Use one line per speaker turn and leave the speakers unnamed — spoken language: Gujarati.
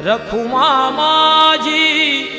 રખુમા માજી.